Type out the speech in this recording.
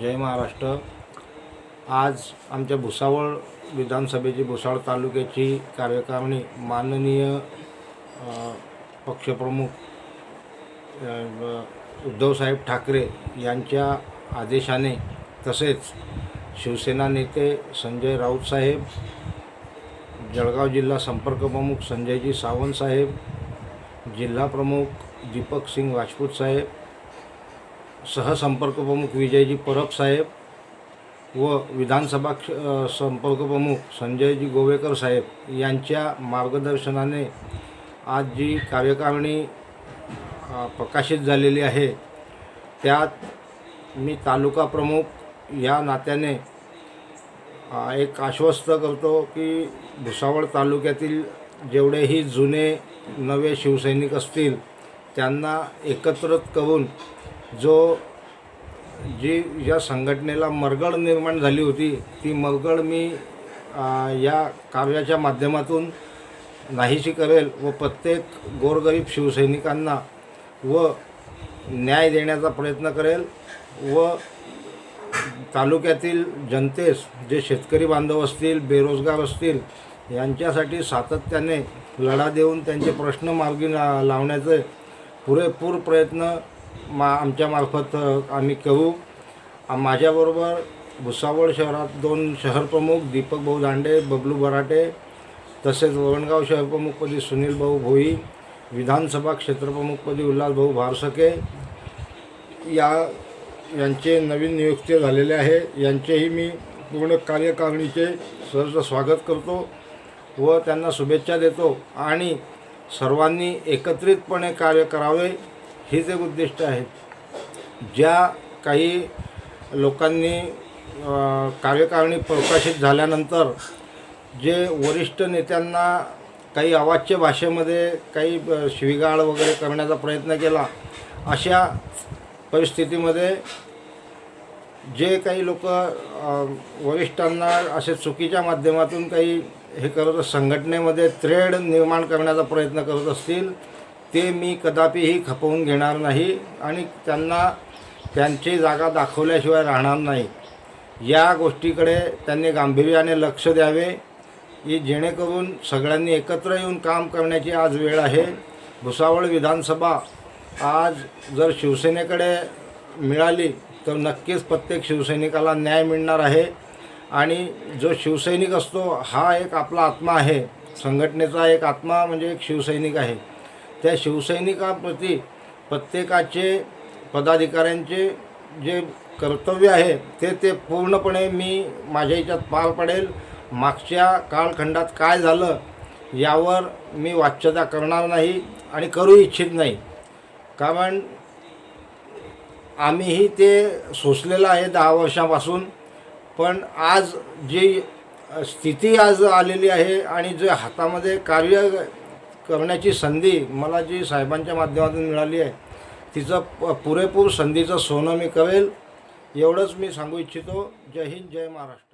जय महाराष्ट्र. आज आमच्या भुसावळ विधानसभेची भुसावळ तालुक्याची कार्यकारिणी माननीय पक्षप्रमुख उद्धवसाहेब ठाकरे यांच्या आदेशाने तसेच शिवसेना नेते संजय राऊत साहेब जळगाव जिल्हा संपर्क प्रमुख संजयजी सावंत साहेब जिल्हा प्रमुख दीपक सिंग राजपूत साहेब सहसंपर्कप्रमुख विजयजी परब साहेब व विधानसभा संपर्कप्रमुख संजयजी गोवेकर साहेब यांच्या मार्गदर्शनाने आज जी कार्यकारिणी प्रकाशित झालेली आहे त्यात मी तालुका प्रमुख या नात्याने एक आश्वस्त करतो की भुसावळ तालुक्यातील जेवढेही जुने नवे शिवसैनिक असतील त्यांना एकत्रित करून जो जी या संघटनेला मरगळ निर्माण झाली होती ती मरगळ मी या कार्याच्या माध्यमातून नाहीशी करेल व प्रत्येक गोरगरीब शिवसैनिकांना व न्याय देण्याचा प्रयत्न करेल व तालुक्यातील जनतेस जे शेतकरी बांधव असतील बेरोजगार असतील यांच्यासाठी सातत्याने लढा देऊन त्यांचे प्रश्न मार्गी ला लावण्याचे पुरेपूर प्रयत्न मा आमच्यामार्फत मार्फत आम्ही करू. माझ्याबरोबर भुसावळ शहरात दोन शहरप्रमुख दीपक भाऊ दांडे बबलू बराटे तसेच वरणगाव शहरप्रमुखपदी सुनील भाऊ भोई विधानसभा क्षेत्रप्रमुखपदी उल्हासभाऊ भारसके. या यांचे नवीन नियुक्ती झालेले आहे. यांचेही मी पूर्ण कार्यकारिणीचे सहज स्वागत करतो व त्यांना शुभेच्छा देतो आणि सर्वांनी एकत्रितपणे कार्य करावे. हेच एक उद्दिष्ट आहे. ज्या काही लोकांनी कार्यकारिणी प्रकाशित झाल्यानंतर जे वरिष्ठ नेत्यांना काही अवाच्य भाषेमध्ये काही शिविगाळ शिवीगाळ वगैरे करण्याचा प्रयत्न केला अशा परिस्थितीमध्ये जे काही लोक वरिष्ठांना असे चुकीच्या माध्यमातून काही हे करत संघटनेमध्ये त्रेड निर्माण करण्याचा प्रयत्न करत असतील ते मी कदापिही खपवून घेणार नाही आणि त्यांना त्यांची जागा दाखवल्याशिवाय राहणार नाही. या गोष्टीकडे त्यांनी गांभीर्याने लक्ष द्यावे की जेणेकरून सगळ्यांनी एकत्र येऊन काम करण्याची आज वेळ आहे. भुसावळ विधानसभा आज जर शिवसेनेकडे मिळाली तर नक्कीच प्रत्येक शिवसैनिकाला न्याय मिळणार आहे. आणि जो शिवसैनिक असतो हा एक आपला आत्मा आहे. संघटनेचा एक आत्मा म्हणजे एक शिवसैनिक आहे. त्या शिवसैनिकाप्रती प्रत्येकाचे पदाधिकाऱ्यांचे जे कर्तव्य आहे ते ते पूर्णपणे मी माझ्या याच्यात पार पडेल. मागच्या कालखंडात काय झालं यावर मी वाच्यता करणार नाही आणि करू इच्छित नाही. कारण आम्हीही ते सोसलेलं आहे दहा वर्षापासून पण आज जी स्थिती आज आलेली आहे आणि जे हातामध्ये कार्य करण्याची संधी मला जी साहेबांच्या माध्यमातून मिळाली आहे तिचं प पुरेपूर संधीचं सोनं मी करेल एवढंच मी सांगू इच्छितो. जय हिंद जय महाराष्ट्र.